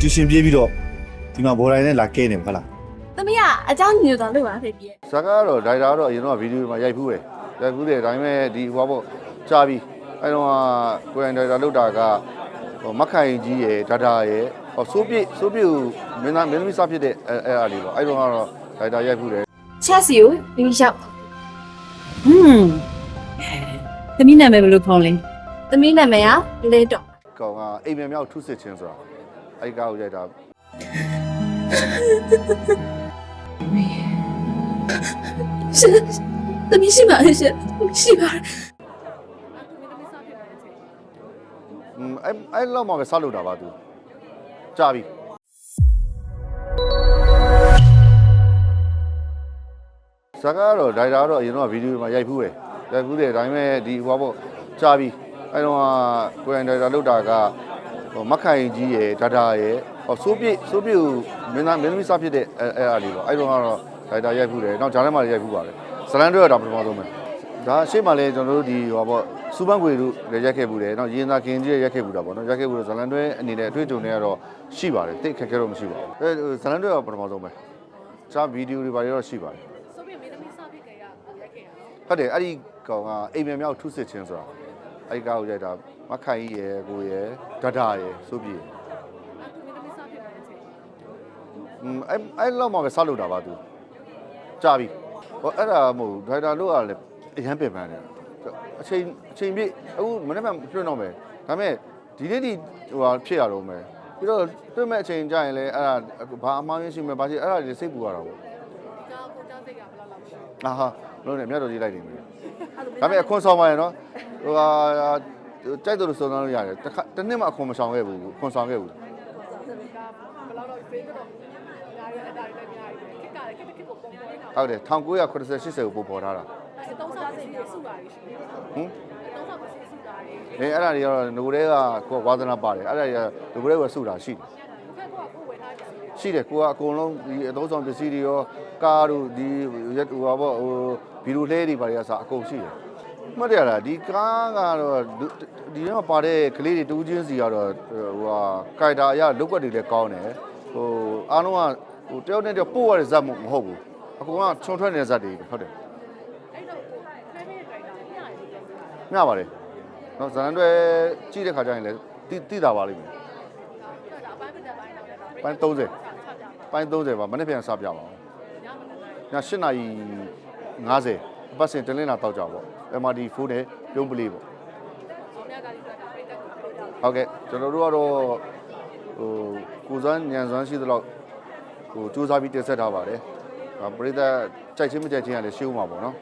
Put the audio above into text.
တူရှင်ပြေးပြီးတော့ဒီမှာဘော်တိုင်းနဲ့လာကဲနေမှာဟုတ်လား သမီးကအเจ้าညိုတော်လို့ပါဖေကြီး ဇာတ်ကားကတော့ဒိုင်တာကတော့အရင်တော့ဗီဒီယိုမှာရိုက်ဖူးတယ်ရိုက်ဖူးတယ်ဒါပေမဲ့ဒီဟိုပေါ့ကြာပြီအဲတော့ကိုယ်တိုင်ဒိုင်တာလုပ်တာကဟိုမက်ခိုင်ကြီးရယ်ဒါဒါရယ်ဟိုစိုးပြည့်စိုးပြည့်ကိုမင်းသားမင်းသမီးစားဖြစ်တဲ့အဲအဲအားလေးပေါ့အဲတော့ကတော့ဒိုင်တာရိုက်ဖူးတယ် ချက်စီကိုပြီးရောက် ဟွန်းသမီးနာမည်ဘယ်လိုခေါ်လဲ သမီးနာမည်ကလဲတော့ ကောင်ကအိမ်မြန်မြောက်ထုစစ်ချင်းဆိုတာ အဲဒီကားကိုရိုက်တာရှင်သမီးရှိပါလေရှင်ရှိပါอืมအဲအဲလောက်မှပဲဆောက်လုပ်တာပါသူကြာပြီဇာတ်ကားကတော့ဒိုင်တာကတော့အရင်တော့ဗီဒီယိုမှာရိုက်ဖူးတယ်ရိုက်ဖူးတယ်ဒါပေမဲ့ဒီဟိုပေါ့ကြာပြီအဲတော့ကိုယ်တိုင်ဒိုင်တာလုပ်တာကဟို မက်ခိုင်ကြီးရယ်ဒါဒါရယ်ဟိုစိုးပြည့်စိုးပြည့်ကိုမင်းသားမင်းသမီးစားဖြစ်တဲ့အဲအဲအားလေးပေါ့အဲတော့ကတော့ဒိုင်တာရိုက်ဖူးတယ်နောက်ဂျာထဲမှာလည်းရိုက်ဖူးပါတယ်ဇလန်တွေကတော့ပထမဆုံးပဲဒါအရှိမှလည်းကျွန်တော်တို့ဒီဟိုပေါ့စူပန်ခွေတို့လည်းရိုက်ခဲ့ဘူးတယ်နောက်ရင်သာကင်ကြီးလည်းရိုက်ခဲ့ဘူးတာပေါ့နော်ရိုက်ခဲ့ဘူးတော့ဇလန်တွေအနေနဲ့အတွေ့အကြုံတွေကတော့ရှိပါတယ်တိတ်ခက်ခဲတော့မရှိပါဘူးအဲဇလန်တွေကပထမဆုံးပဲချားဗီဒီယိုတွေပါတော့ရှိပါတယ်ဆိုပြီးမင်းသမီးစဖြစ်ကြရရိုက်ခဲ့ရနော်ဟုတ်တယ်အဲ့ဒီကောင်ကအိမ်မြန်မြောက်ထုစစ်ချင်းဆိုတာ အဲ့ဒီကားကိုရိုက်တာမခိုင်ကြီးရယ်ကိုရယ်ဒဒါရယ်ဆိုပြီးအဲ့သူမင်းသမီးစဖြစ်တဲ့အချိန်อืมအဲ့အဲ့လောက်မှပဲဆောက်လုပ်တာပါသူကြာပြီဟောအဲ့ဒါမဟုတ်ဒရိုက်တာလို့ကလည်းအရန်ပင်ပန်းတယ်အချိန်အချိန်ပြည့်အခုမနေ့ကလွှင့်တော့မယ်ဒါပေမဲ့ဒီနေ့ဒီဟိုဟာဖြစ်ရတော့မယ်ပြီးတော့တွေ့မဲ့အချိန်ကြာရင်လည်းအဲ့ဒါဘာအမှားရင်းရှိမယ်ဘာရှိအဲ့ဒါတွေစိတ်ပူရတာပေါ့ဒီကားကိုကြောက်စိတ်ကဘယ်လောက်လောက်ရှိလဲအာဟာလုံးနဲ့မြတ်တော်ကြီးလိုက်နေမယ်ဒါပေမဲ့အခွန်ဆောင်ပါရဲ့နော် ဟိုဟာကြိုက်တယ်လို့စုံစမ်းလို့ရတယ်တစ်ခါတစ်နှစ်မှအခွန်မဆောင်ခဲ့ဘူးအခွန်ဆောင်ခဲ့ဘူးဒီကားဘယ်လောက်လောက်ဖေးတော့ညာရအတားတွေလည်းညာရတယ်ခက်ကလည်းခက်ခက်ကိုပုံပေါ်နေတာဟုတ်တယ်1980 80ကိုပို့ပေါ်ထားတာအဲတုံးစားစိတ်ကြီးစုတာရှိတယ်ဟင်တုံးစားမရှိစုတာတွေအဲအဲ့ဒါတွေကတော့ငိုတဲ့ကကိုယ်ဝါသနာပါတယ်အဲ့ဒါတွေကငိုတဲ့ကစုတာရှိတယ်ခက်ကကိုကိုဝယ်ထားကြတယ်ရှိတယ်ကိုကအကုန်လုံးဒီအသုံးဆောင်ပစ္စည်းတွေရောကားတို့ဒီရက်ဟိုပါပေါ့ဟိုဗီဒီယိုလှဲတွေပါတွေကစအကုန်ရှိတယ် မှတ်ရတာဒီကားကတော့ဒီထဲမှာပါတဲ့ကလေးတွေတူးချင်းစီကတော့ဟိုဟာကိုက်တာအရလုတ်ကွက်တွေလည်းကောင်းတယ်ဟိုအားလုံးကဟိုတယောက်နဲ့တယောက်ပို့ရတဲ့ဇာတ်မဟုတ်ဘူးအကုန်ကခြုံထွက်နေတဲ့ဇာတ်တွေဟုတ်တယ်အဲ့တော့ခရီးတွေတိုက်တာညရတယ်ညပါတယ်နော်ဇာတ်တွေကြည့်တဲ့ခါကျရင်လည်းတိတိတာပါလိမ့်မယ်ပိုင်း30ပိုင်း30ပါမနေ့ပြန်စပြပါအောင်ည7:50 အပတ်စဉ်တလင်းလာတောက်ကြပေါ့ MRD 4နဲ့ပြုံးပလေးပေါ့ဟုတ်ကဲ့ကျွန်တော်တို့ကတော့ဟိုကိုစွမ်းညံစွမ်းရှိသလောက်ဟိုစူးစမ်းပြီးတင်ဆက်ထားပါတယ်ပရိသတ်ကြိုက်ချင်းမကြိုက်ချင်းကလည်းရှင်းဦးမှာပေါ့နော်